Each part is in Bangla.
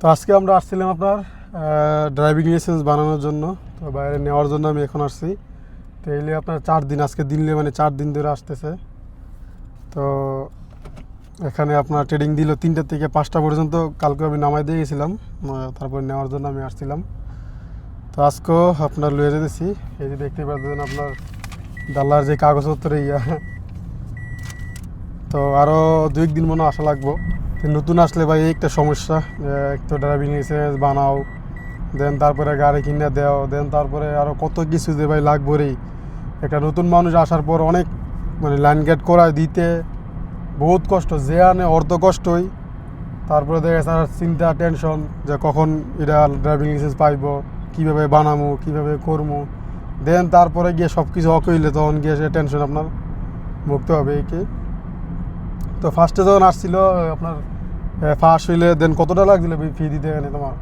তো আজকে আমরা আসছিলাম আপনার ড্রাইভিং লাইসেন্স বানানোর জন্য। তো বাইরে নেওয়ার জন্য আমি এখন আসছি। তো এলে আপনার চার দিন, আজকে দিনলে মানে চার দিন ধরে আসতেছে। তো এখানে আপনার ট্রেডিং দিল তিনটা থেকে পাঁচটা পর্যন্ত, কালকে আমি নামাই দিয়ে গেছিলাম তারপর নেওয়ার জন্য আমি আসছিলাম। তো আজকেও আপনার লয়ে যেতেছি। এই যে দেখতে পাচ্ছেন আপনার ডালার যে কাগজপত্র, ইয়া। তো আরও দু একদিন মনে আসা লাগবো। নতুন আসলে ভাই একটা সমস্যা, যে এক তো ড্রাইভিং লাইসেন্স বানাও দেন তারপরে গাড়ি কিনে দেও দেন তারপরে আরও কত কিছু যে ভাই লাগবো রে একটা নতুন মানুষ আসার পর অনেক মানে লাইন গেট করায় দিতে, বহুত কষ্ট, যে আনে অর্ধ কষ্টই। তারপরে দেখা যাচ্ছে চিন্তা টেনশন যে কখন এটা ড্রাইভিং লাইসেন্স পাইব, কীভাবে বানামো, কীভাবে করব দেন তারপরে গিয়ে সব কিছু অকইলে, তখন গিয়ে সে টেনশন আপনার মুক্ত হবে কি তো ফার্স্টে যখন আসছিল আপনার ফার্স্ট হইলে দেন কতটা লাগছিল ফি দিতে এখানে তোমার?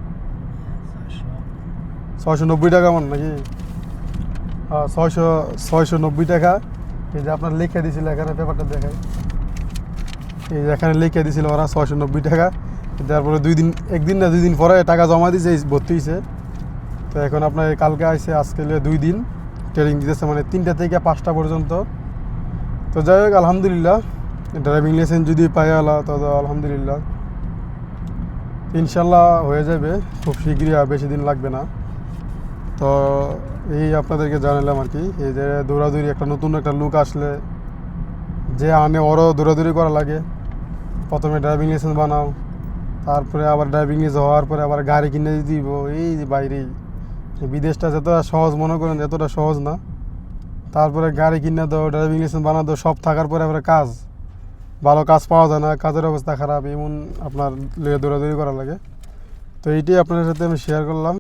ছয়শো নব্বই টাকা মন নাকি? ছয়শো ছয়শো নব্বই টাকা। এই যে আপনার লিখে দিছিল এখানে পেপারটা দেখায় এই যে এখানে লিখে দিছিল ওরা ছয়শো নব্বই টাকা। তারপরে দুই দিন, একদিন না দুই দিন পরে টাকা জমা দিয়েছে ভর্তি হয়েছে তো এখন আপনার কালকে আইসে আজকে দুই দিন। ট্রেনিং দিতেছে মানে তিনটা থেকে পাঁচটা পর্যন্ত। তো যাই হোক, আলহামদুলিল্লাহ। ড্রাইভিং লাইসেন্স যদি পাই আলা তো আলহামদুলিল্লাহ। ইনশাল্লাহ হয়ে যাবে, খুব শীঘ্রই আর বেশি দিন লাগবে না। তো এই আপনাদেরকে জানালাম আর কি, এই যে দৌড়াদৌড়ি, একটা নতুন একটা লুক আসলে, যে আনে ওরও দৌড়াদৌড়ি করা লাগে। প্রথমে ড্রাইভিং লাইসেন্স বানাও, তারপরে আবার ড্রাইভিং লাইসেন্স হওয়ার পরে আবার গাড়ি কিনে দিব। এই যে বাইরেই বিদেশটা যতটা সহজ, মনে করেন এতটা সহজ না। তারপরে গাড়ি কিনে দাও ড্রাইভিং লাইসেন্স বানা সব থাকার পরে আবার কাজ। ভালো কাজ পাওয়া যায় না, কাজের অবস্থা খারাপ, এমন আপনার দৌড়াদৌড়ি করা লাগে। তো এইটাই আপনাদের সাথে আমি শেয়ার করলাম।